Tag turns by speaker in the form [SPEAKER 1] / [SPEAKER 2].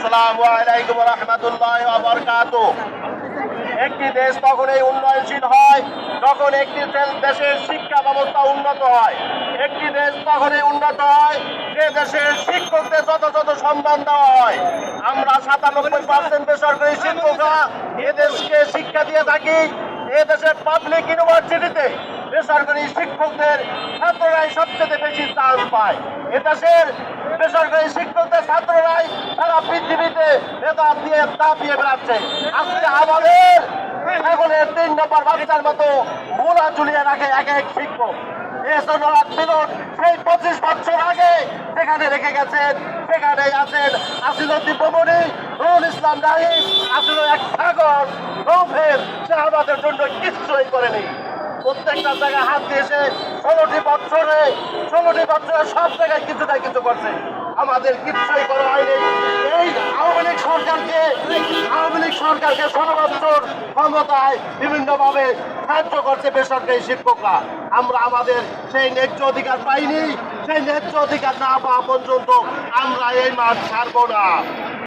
[SPEAKER 1] আসসালামু আলাইকুম রহমতুল্লাহ বরকাত একটি দেশ তখনই উন্নয়নশীল হয় যখন একটি দেশের শিক্ষা ব্যবস্থা উন্নত হয়। একটি দেশ তখনই উন্নত হয়, যে দেশের শিক্ষকদের যথাযথ সম্মান দেওয়া হয়, আমরা সাতানব্বই পার্সেন্ট বেসরকারি শিক্ষকরা এদেশকে শিক্ষা দিয়ে থাকি। এদেশের পাবলিক ইউনিভার্সিটিতে বেসরকারি শিক্ষকদের ছাত্ররাই সবচেয়ে বেশি চান্স পায়। এদেশের বেসরকারি শিক্ষকদের ছাত্ররাই সারা পৃথিবীতে মেধাব দিয়ে দাপিয়ে বেড়াচ্ছে। আজকে আমাদের ছাগলের তিন নম্বর বাচ্চার মতো মোলা ঝুলিয়ে রাখে এক এক শিক্ষক। সেই পঁচিশ বছর আগে সেখানে রেখে গেছেন সেখানে আছেন ইসলাম রাহিম আসিল এক সাগর রৌফের সে জন্য কিছুই করেনি। প্রত্যেকটা জায়গায় হাত দিয়েছে ষোলোটি বছরে ষোলোটি বছরে সব জায়গায় কিছু না কিছু করছে। আমাদের কিছুই করা হয়নি। এই আওয়ামী লীগ সরকারকে, আওয়ামী লীগ সরকারকে ষোলো বছর ক্ষমতায় বিভিন্নভাবে সাহায্য করছে বেসরকারি শিক্ষকরা। আমরা আমাদের সেই ন্যায্য অধিকার পাইনি। সেই ন্যায্য অধিকার না পাওয়া পর্যন্ত আমরা এই মাঠ ছাড়বো না।